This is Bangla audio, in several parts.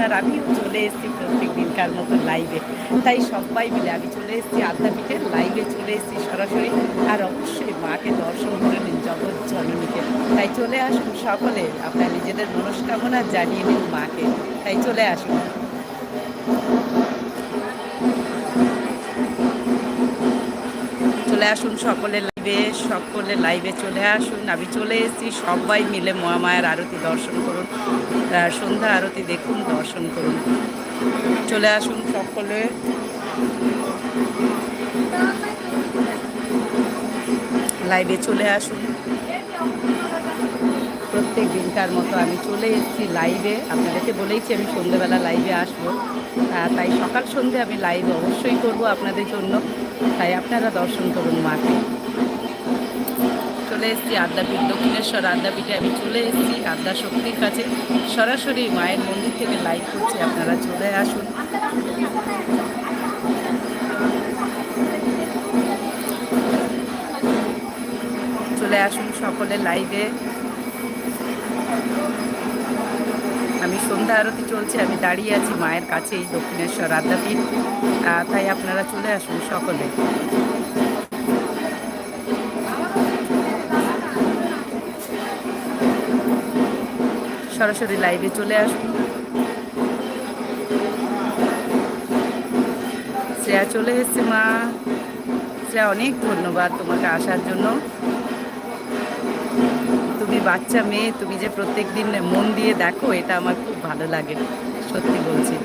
দেখুন আর আমিও চলে এসেছি প্রত্যেক দিনকার মতো লাইভে তাই সবাই মিলে আমি চলে এসেছি আদ্যাপীঠের লাইভে চলে এসেছি সরাসরি। আর অবশ্যই মাকে দর্শন করে নিন, জগৎ জননীকে। তাই চলে আসুন সকলে, আপনার নিজেদের মনস্কামনা জানিয়ে নিন মাকে। তাই চলে আসুন। চলে আসুন সকলে লাইভে সকলে লাইভে চলে আসুন। আমি চলে এসেছি, সবাই মিলে মহামায়ার আরতি দর্শন করুন সন্ধ্যা আরতি দেখুন, দর্শন করুন। চলে আসুন সকলে। লাইভে চলে আসুন। প্রত্যেক দিনকার মতো আমি চলে এসেছি লাইভে আপনাদেরকে বলেইছি আমি সন্ধ্যেবেলা লাইভে আসব। তাই সকাল সন্ধে আমি লাইভ অবশ্যই করব আপনাদের জন্য। তাই আপনারা দর্শন করুন মাকে চলে এসেছি আদ্যাপীঠ, দক্ষিণেশ্বর আদ্যাপীঠে। আমি চলে এসেছি আদ্যা শক্তির কাছে। সরাসরি মায়ের মন্দির থেকে লাইভ করছি, আপনারা চলে আসুন। চলে আসুন সকলে লাইভে। আমি সন্ধ্যা আরতি চলছে, আমি দাঁড়িয়ে আছি মায়ের কাছে এই দক্ষিণেশ্বর আদ্যাপীঠ। তাই আপনারা চলে আসুন সকলে। সরাসরি লাইভে চলে আসুন। শ্রেয়া চলে এসছে মা। শ্রেয়া, অনেক ধন্যবাদ তোমাকে আসার জন্য। তুমি বাচ্চা মেয়ে, তুমি যে প্রত্যেক দিন মন দিয়ে দেখো, এটা আমার খুব ভালো লাগে, সত্যি বলছি।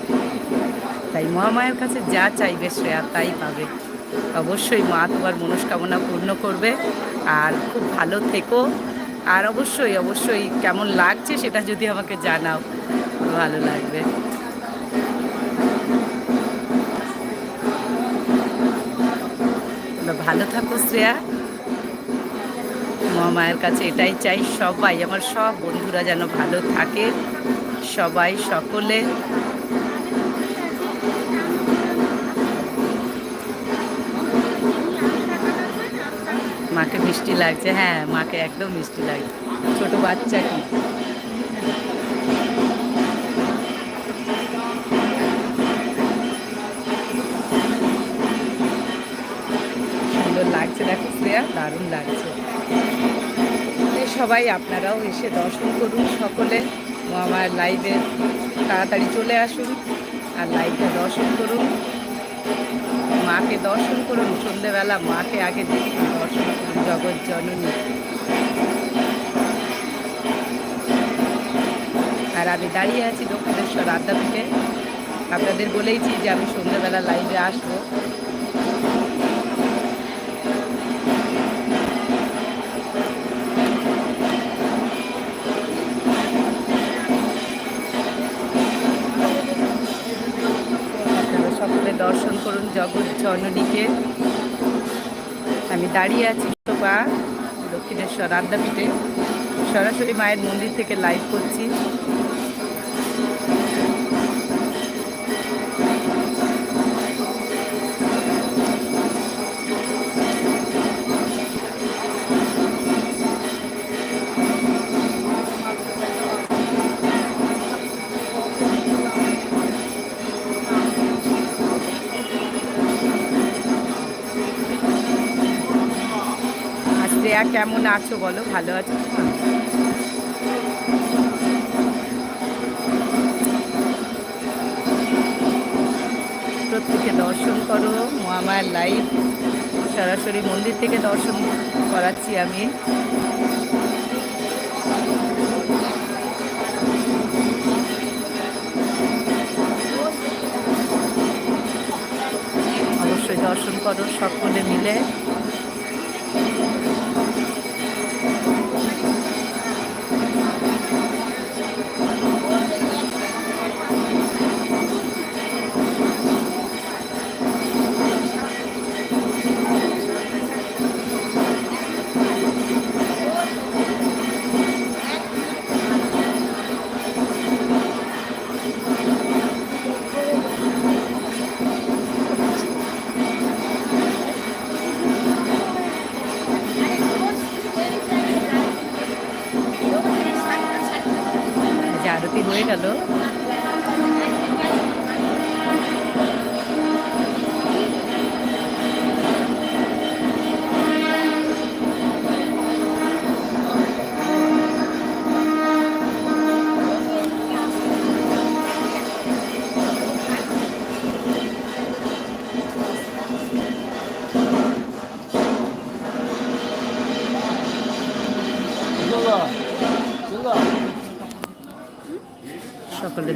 তাই মহামায়ের কাছে যা চাইবে শ্রেয়া, তাই পাবে। অবশ্যই মা তোমার মনস্কামনা পূর্ণ করবে, আর খুব ভালো থেকো। আর অবশ্যই অবশ্যই কেমন লাগছে সেটা যদি আমাকে জানাও, ভালো লাগবে। ভালো থাকো শ্রেয়া। মহামায়ের কাছে এটাই চাই, সবাই, আমার সব বন্ধুরা যেন ভালো থাকে, সবাই সকলে। মাকে মিষ্টি লাগছে হ্যাঁ মাকে একদম মিষ্টি লাগছে ছোট বাচ্চা কি? সুন্দর লাগছে, দেখো শ্রেয়া, দারুণ লাগছে। সবাই, আপনারাও এসে দর্শন করুন সকলে আমার লাইভে তাড়াতাড়ি চলে আসুন আর লাইভে দর্শন করুন। মাকে দর্শন করুন, সন্ধেবেলা মাকে আগে দেখুন, দর্শন করুন, জগৎ জননী। আর আমি দাঁড়িয়ে আছি দক্ষিণেশ্বর আদ্যাপীঠে আপনাদের বলেইছি যে আমি সন্ধ্যেবেলা লাইভে আসব। জগৎ জননীকে। আমি দাঁড়িয়ে আছি পা দক্ষিণেশ্বর আড্ডাপিঠে। সরাসরি মায়ের মন্দির থেকে লাইভ করছি। কেমন আছো বলো? ভালো আছো প্রত্যেকে দর্শন করো, মহামায়ার লাইভ সরাসরি মন্দির থেকে দর্শন করাচ্ছি আমি। অবশ্যই দর্শন করো সকলে মিলে। হয়ে গেল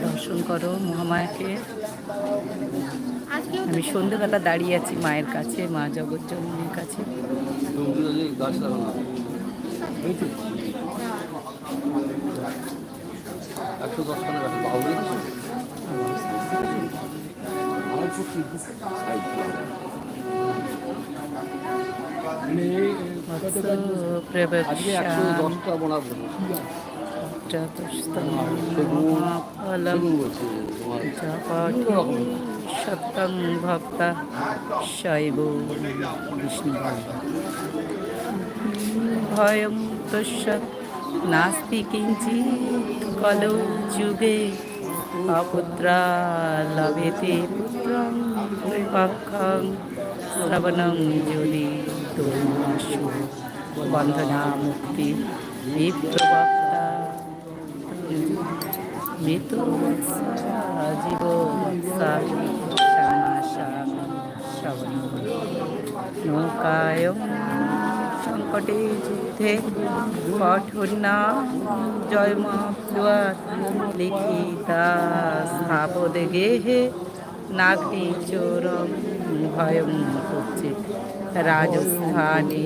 দর্শন করো মহামায়াকে। আমি সন্ধেবেলা দাঁড়িয়ে আছি মায়ের কাছে মা জগজ্জননীর কাছে। গাছ সত্যং ভক্তা শৈব বিষ্ণু ভয়ং তস্যৎ নাস্তি কিঞ্চিৎ কলৌ যুগে অপুত্রা লভেতে পুত্রং পক্ষং শ্রবণং যদি দোষু বন্ধনা মুক্তি বিপ্রবক্তা মৃত জীব নৌকায় সংকটে যুদ্ধে কঠোরনা জয়মা লিখিতা স্থাপদে গেহে নাগরি চোরম ভয়ম করছে রাজস্থানে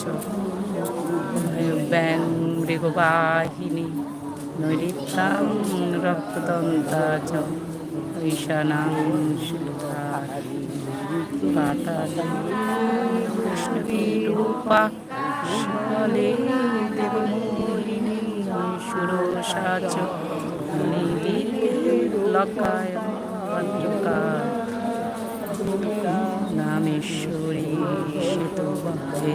মহানন্দায় ব্যাং মৃগবাহিনী নৈরিত্যাং রক্তদন্তা চ ঈশানাং শিলধারী কৃষ্ণী রূপা শিবলে দেবমোহিনী সুরসা চ লকায় ভদ্রকা নামেশ্বরী শ্বেতবক্ষে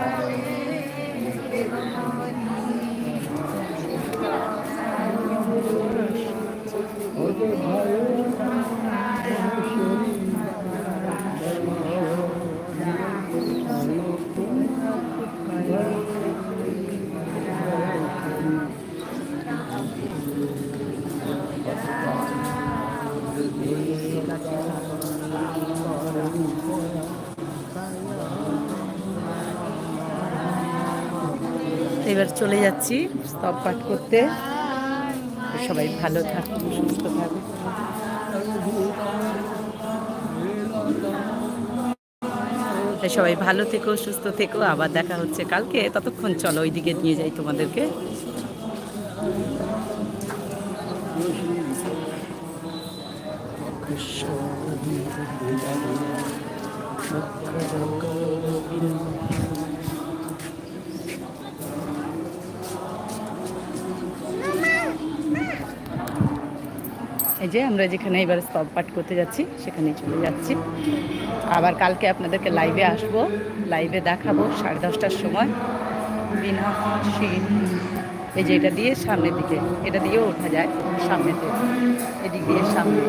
চলে যাচ্ছি স্তব পাঠ করতে। সবাই ভালো থাকুন সুস্থ থাকুন সবাই ভালো থেকো, সুস্থ থেকো। আবার দেখা হচ্ছে কালকে। ততক্ষণ চলো ওইদিকে নিয়ে যাই তোমাদেরকে। এই যে আমরা যেখানে এবার স্তব পাঠ করতে যাচ্ছি, সেখানেই চলে যাচ্ছি। আবার কালকে আপনাদেরকে লাইভে আসব লাইভে দেখাবো সাড়ে দশটার সময়। বিনা বিনাশীন এই যে এটা দিয়ে সামনের দিকে, এটা দিয়েও ওঠা যায় সামনের দিকে এদিক দিয়ে সামনে।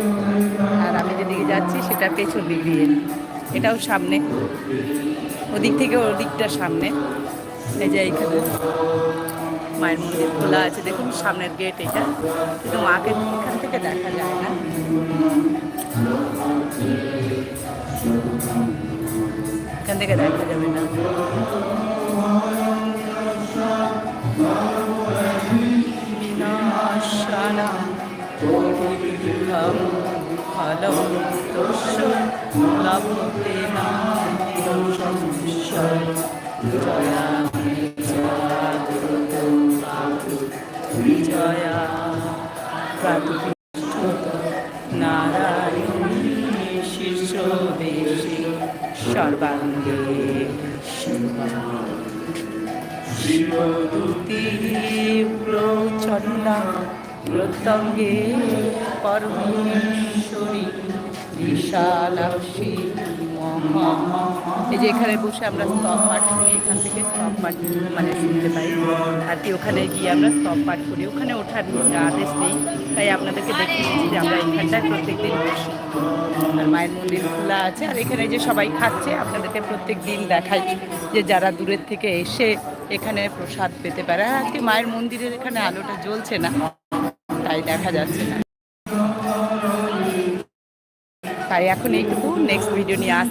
আর আমি যেদিকে যাচ্ছি, সেটা পেছন দিক দিয়ে। এটাও সামনে। ওদিক থেকে ওদিকটা সামনে। এই যে এইখানে। মায়ের মন্দির খোলা আছে। দেখুন সামনের গেট এটা। কিন্তু মাকে এখান থেকে দেখা যায় না। এখান থেকে দেখা যাবে না। জয়া বিজয়া নারায়ণী শিষ্য বেশি সর্বাঙ্গে শিবদূতি প্রচন্না প্রত্যঙ্গে পরমেশ্বরী বিশালাক্ষী এই যে এখানে বসে আমরা স্তব পাঠ করি, এখান থেকে স্তব পাঠ মানে শুনতে পাই। আর কি ওখানে গিয়ে আমরা স্তব পাঠ করি। ওখানে ওঠার আদেশ নেই, তাই আপনাদেরকে দেখিয়েছি যে আমরা এখানটায় প্রত্যেকদিন বসি আর মায়ের মন্দির খোলা আছে। আর এখানে যে সবাই খাচ্ছে, আপনাদেরকে প্রত্যেক দিন দেখাই যে যারা দূরের থেকে এসে এখানে প্রসাদ পেতে পারে। আর আজকে মায়ের মন্দিরের এখানে আলোটা জ্বলছে না, তাই দেখা যাচ্ছে না। তাই এখন এইটুকু। নেক্সট ভিডিও নিয়ে আস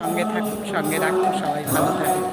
সঙ্গে থাকুক সঙ্গে রাখুক সবাই ভালো থাকুন।